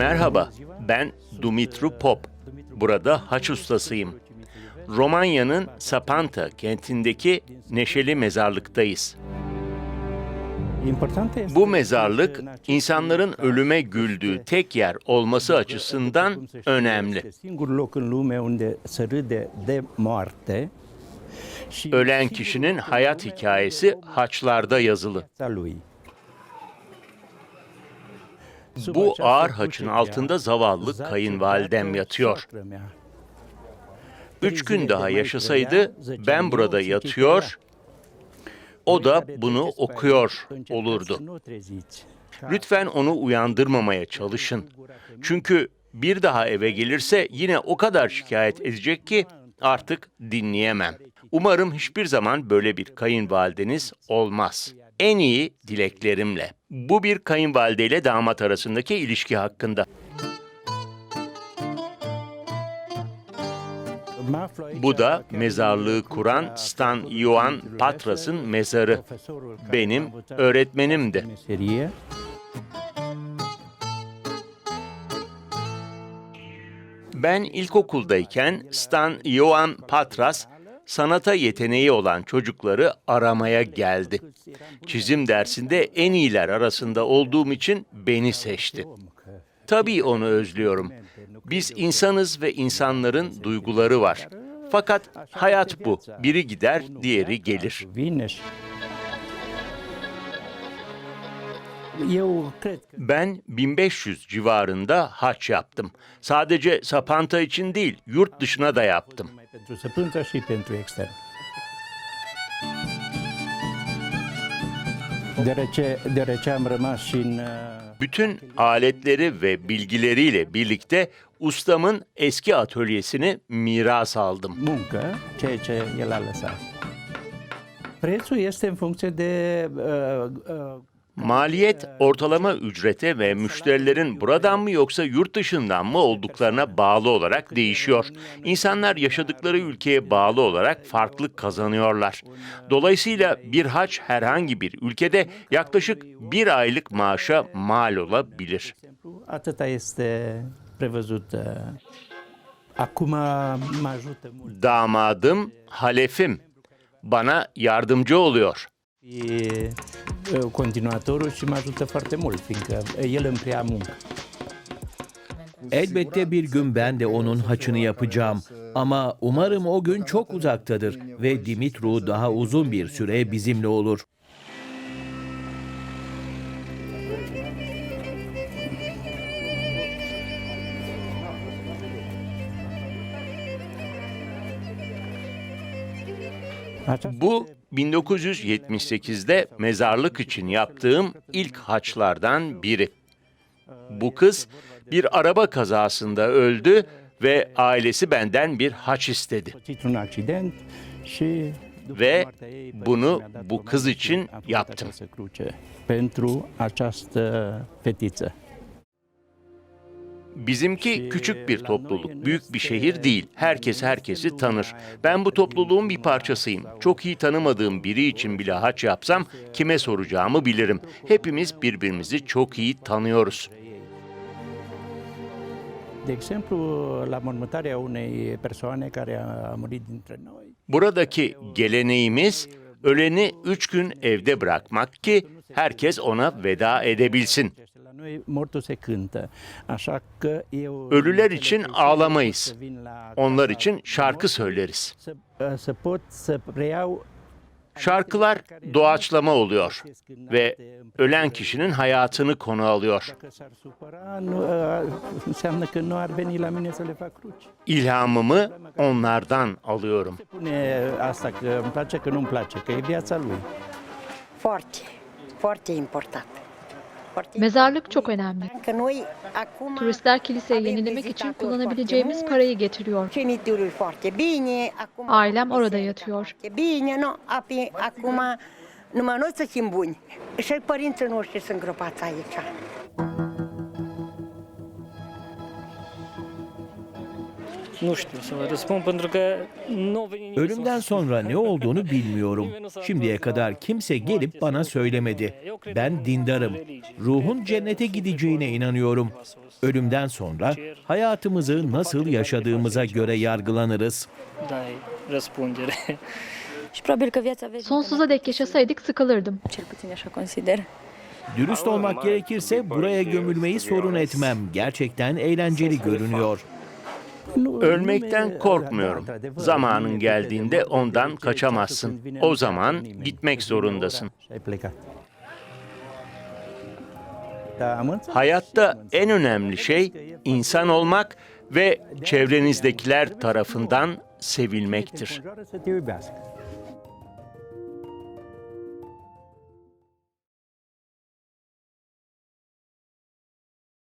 Merhaba, ben Dumitru Pop. Burada haç ustasıyım. Romanya'nın Sapanta kentindeki neşeli mezarlıktayız. Bu mezarlık insanların ölüme güldüğü tek yer olması açısından önemli. Ölen kişinin hayat hikayesi haçlarda yazılı. Bu ağır haçın altında zavallı kayınvalidem yatıyor. Üç gün daha yaşasaydı ben burada yatıyor, o da bunu okuyor olurdu. Lütfen onu uyandırmamaya çalışın. Çünkü bir daha eve gelirse yine o kadar şikayet edecek ki artık dinleyemem. Umarım hiçbir zaman böyle bir kayınvalideniz olmaz. En iyi dileklerimle. Bu bir kayınvalide ile damat arasındaki ilişki hakkında. Bu da mezarlığı kuran Stan Ioan Patras'ın mezarı. Benim öğretmenimdi. Ben ilkokuldayken Stan Ioan Patras sanata yeteneği olan çocukları aramaya geldi. Çizim dersinde en iyiler arasında olduğum için beni seçti. Tabii onu özlüyorum. Biz insanız ve insanların duyguları var. Fakat hayat bu. Biri gider, diğeri gelir. Ben 1500 civarında haç yaptım. Sadece Sapanta için değil, yurt dışına da yaptım. Pentru săpânță și pentru extern. Deoarece, deoarece am rămas și în uh, Bütün aletleri ve bilgileriyle birlikte ustamın eski atölyesini miras aldım. muncă, ceea ce el a lăsat. Prețul este în funcție de uh, uh, Maliyet ortalama ücrete ve müşterilerin buradan mı yoksa yurt dışından mı olduklarına bağlı olarak değişiyor. İnsanlar yaşadıkları ülkeye bağlı olarak farklı kazanıyorlar. Dolayısıyla bir haç herhangi bir ülkede yaklaşık bir aylık maaşa mal olabilir. Damadım Halef'im bana yardımcı oluyor. Și uh, continuatorul și mă ajută foarte mult, fiindcă el îmi preia muncă. Elbette bir gün ben de onun haçını yapacağım. Ama umarım o gün çok uzaktadır ve Dimitru daha uzun bir süre bizimle olur. Bu 1978'de mezarlık için yaptığım ilk haçlardan biri. Bu kız bir araba kazasında öldü ve ailesi benden bir haç istedi. Ve bunu bu kız için yaptım. pentru această fetiță. Bizimki küçük bir topluluk, büyük bir şehir değil. Herkes herkesi tanır. Ben bu topluluğun bir parçasıyım. Çok iyi tanımadığım biri için bile haç yapsam kime soracağımı bilirim. Hepimiz birbirimizi çok iyi tanıyoruz. Buradaki geleneğimiz öleni üç gün evde bırakmak ki herkes ona veda edebilsin. Este la noi mortul se cântă. Așa că eu Ölüler için ağlamayız. Onlar için şarkı söyleriz. Şarkılar doğaçlama oluyor ve ölen kişinin hayatını konu alıyor. İlhamımı onlardan alıyorum. E. Foarte, foarte important. Mezarlık çok önemli. Turistler kiliseyi yenilemek için kullanabileceğimiz parayı getiriyor. Ailem orada yatıyor. Numai noi să fim buni. Și părinții noștri sunt gropați aici. Ölümden sonra ne olduğunu bilmiyorum. Şimdiye kadar kimse gelip bana söylemedi. Ben dindarım. Ruhun cennete gideceğine inanıyorum. Ölümden sonra hayatımızı nasıl yaşadığımıza göre yargılanırız. dai răspundere. Și probabil că viața veșnică Sonsuza dek yaşasaydık sıkılırdım. Dürüst olmak gerekirse buraya gömülmeyi sorun etmem. Gerçekten eğlenceli görünüyor. Ölmekten korkmuyorum. Zamanın geldiğinde ondan kaçamazsın. O zaman gitmek zorundasın. Hayatta en önemli şey insan olmak ve çevrenizdekiler tarafından sevilmektir.